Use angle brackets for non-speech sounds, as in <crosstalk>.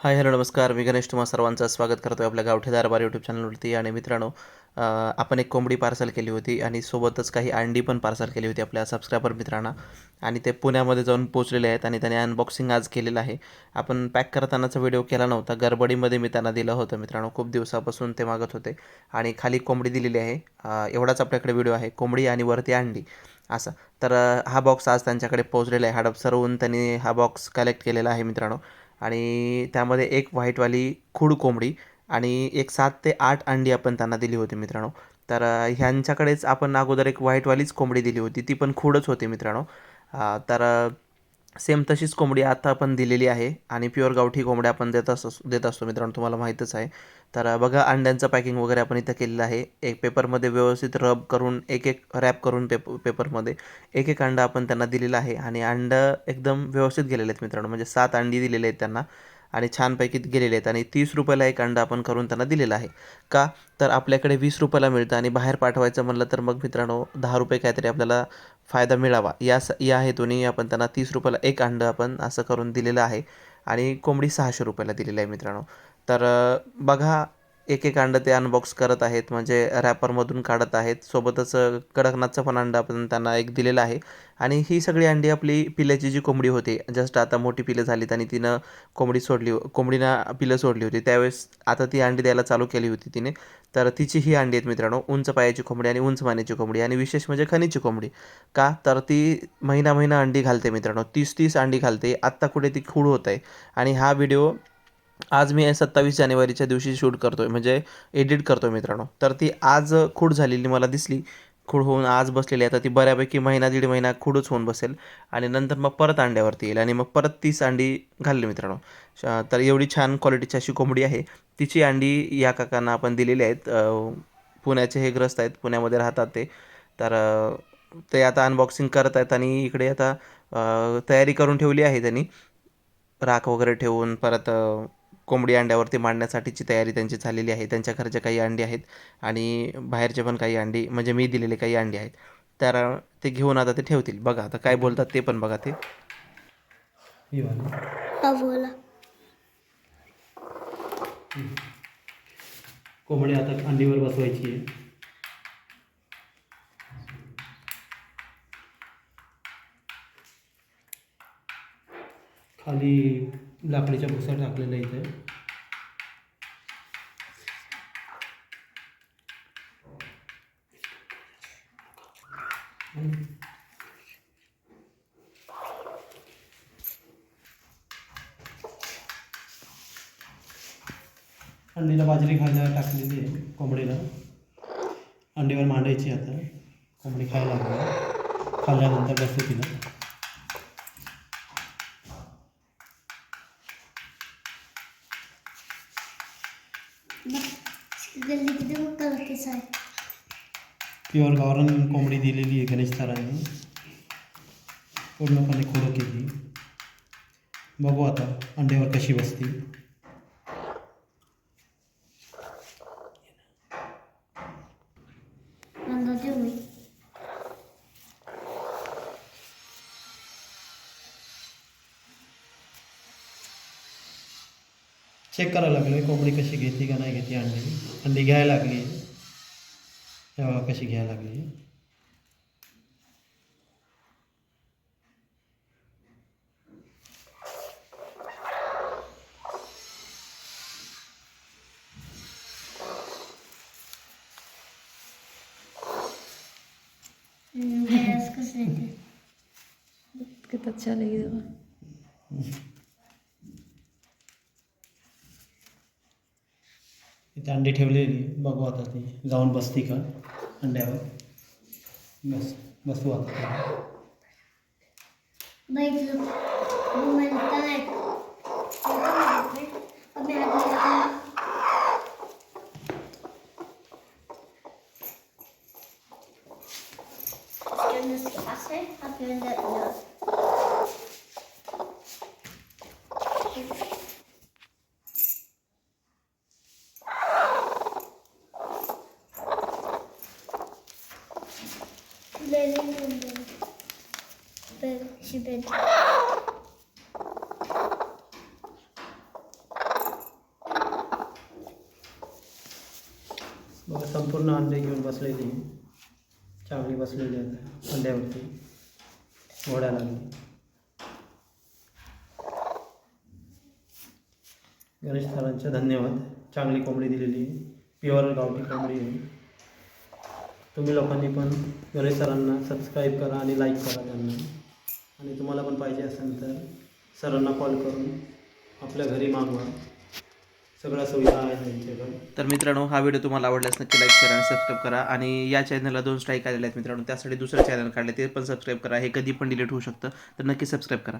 Hi hello नमस्कार. मी गणेश तुम्हा सर्वांचं स्वागत करतो आपल्या गावठी दरबार यूट्यूब चॅनलवरती आणि मित्रांनो आपण एक कोंबडी पार्सल केली होती आणि सोबतच काही अंडी पण पार्सल केली होती आपल्या सबस्क्रायबर मित्रांना. आणि ते पुण्यामध्ये जाऊन पोचलेले आहेत आणि त्याने अनबॉक्सिंग आज केलेलं आहे. आपण पॅक करतानाचा व्हिडिओ केला नव्हता. गडबडीमध्ये मी त्यांना दिलं होतं मित्रांनो. खूप दिवसापासून ते मागत होते. आणि खाली कोंबडी दिलेली आहे. एवढाच आपल्याकडे व्हिडिओ आहे. कोंबडी आणि वरती अंडी. असं. तर हा बॉक्स आज त्यांच्याकडे पोचलेला आहे. हडपसरहून त्यांनी हा बॉक्स कलेक्ट केलेला आहे मित्रांनो. आणि त्यामध्ये एक व्हाईटवाली खूड कोंबडी आणि एक सात ते आठ अंडी आपण त्यांना दिली होती मित्रांनो. तर ह्यांच्याकडेच आपण अगोदर एक व्हाईटवालीच कोंबडी दिली होती. ती पण खूडच होती मित्रांनो. तर सेम तशीच कोंबडी आता आपण दिलेली आहे आणि प्युअर गावठी कोंबड्या आपण देत असतो देत असतो मित्रांनो तुम्हाला माहीतच आहे. तर बघा अंड्यांचं पॅकिंग वगैरे आपण इथं केलेलं आहे. एक पेपरमध्ये व्यवस्थित रब करून एक एक रॅप करून पेप पेपरमध्ये एक एक अंडा आपण त्यांना दिलेला आहे. आणि अंडं एकदम व्यवस्थित गेलेले आहेत मित्रांनो. म्हणजे सात अंडी दिलेले आहेत त्यांना. आणि छानपैकी गेलेले आहेत. आणि तीस रुपयाला एक अंडं आपण करून त्यांना दिलेला आहे. का? तर आपल्याकडे वीस रुपयाला मिळतं आणि बाहेर पाठवायचं म्हणलं तर मग मित्रांनो दहा रुपये काहीतरी आपल्याला फायदा मिळावा. या स या हेतूने आपण त्यांना तीस रुपयाला एक अंडं आपण असं करून दिलेलं आहे. आणि कोंबडी सहाशे रुपयाला दिलेलं आहे मित्रांनो. तर बघा एक एक अंडं ते अनबॉक्स करत आहेत म्हणजे रॅपरमधून काढत आहेत. सोबतच कडकनाथचं पण अंडं आपण त्यांना एक दिलेलं आहे. आणि ही सगळी अंडी आपली पिल्याची जी कोंबडी होती जस्ट आता मोठी पिलं झालीत आणि तिनं कोंबडी सोडली कोंबडीनं पिलं सोडली होती. त्यावेळेस आता ती अंडी द्यायला चालू केली होती तिने. तर तिची ही अंडी आहेत मित्रांनो उंच पायाची कोंबडी आणि उंच मानेची कोंबडी आणि विशेष म्हणजे खनीची कोंबडी. का? तर ती महिना महिना अंडी घालते मित्रांनो तीस तीस अंडी घालते. आत्ता कुठे ती खूड होत आहे आणि हा व्हिडिओ आज मी सत्तावीस जानेवारीच्या दिवशी शूट करतो आहे म्हणजे एडिट करतो आहे मित्रांनो. तर ती आज खूड झालेली मला दिसली. खूड होऊन आज बसलेली आहे. आता ती बऱ्यापैकी महिना दीड महिना खूडच होऊन बसेल. आणि नंतर मग परत अंड्यावरती येईल आणि मग परत तीस अंडी घालली मित्रांनो. श- तर एवढी छान क्वालिटीची अशी कोंबडी आहे. तिची अंडी या काकांना आपण दिलेली आहेत. पुण्याचे हे ग्रस्त आहेत. पुण्यामध्ये राहतात ते. तर ते आता अनबॉक्सिंग करत आहेत आणि इकडे आता तयारी करून ठेवली आहे त्यांनी. राख वगैरे ठेवून परत कोंबडी अंड्यावरती मांडण्यासाठीची तयारी त्यांची झालेली आहे. त्यांच्या घरचे काही अंडी आहेत आणि बाहेरचे पण काही अंडी म्हणजे मी दिलेले काही अंडी आहेत. तर ते घेऊन आता ते ठेवतील. बघा आता काय बोलतात ते पण बघा ते. कोंबडी आता अंडीवर बसवायची आहे. खाली लाकडीच्या भुसा टाकलेल्या इथे. अंडीला बाजरी खायला टाकलेली आहे कोंबडीला. अंडीवर मांडायची आता. कोंबडी खायला लागली. खाल्ल्यानंतर बसते तिला. गल्ली प्युअर गावरान कोंबडी दिलेली आहे गणेश सरांनी पूर्णपणे खोडं केली बघू आता अंड्यावर कशी बसते चेक करायला लागलो कोंबडी कशी घेते का नाही घेते अंडी? अंडी घ्यायला लागली. तेव्हा कशी घ्यायला लागली. गॅस कसं येते कितना अच्छा लगेगा <laughs> तिथे अंडी ठेवलेली बघू आता ती. जाऊन बसती का? अंड्यावर. बस बसू आता तिला. बैठलं बघा संपूर्ण अंडे घेऊन बसलेली चांगली बसलेली आहेत अंड्यावरती. घोड्या लागली. गणेश सरांचा धन्यवाद. चांगली कोंबडी दिलेली प्युअर गावठी कोंबडी आहे. तुम्ही लोकांनी पण गणेश सरांना सबस्क्राईब करा आणि लाईक करा त्यांना. आणि तुम्हाला पण पाहिजे असेल तर सरांना कॉल करून आपल्या घरी मागवा. सगळ्या सुविधा आहेत त्यांच्याकडे. तर मित्रांनो हा व्हिडिओ तुम्हाला आवडल्यास नक्की लाईक करा आणि सबस्क्राईब करा. आणि या चॅनलला दोन स्ट्राईक आलेले आहेत मित्रांनो त्यासाठी दुसरं चॅनल काढले ते पण सबस्क्राईब करा. हे कधी पण डिलीट होऊ शकतं तर नक्की सबस्क्राईब करा.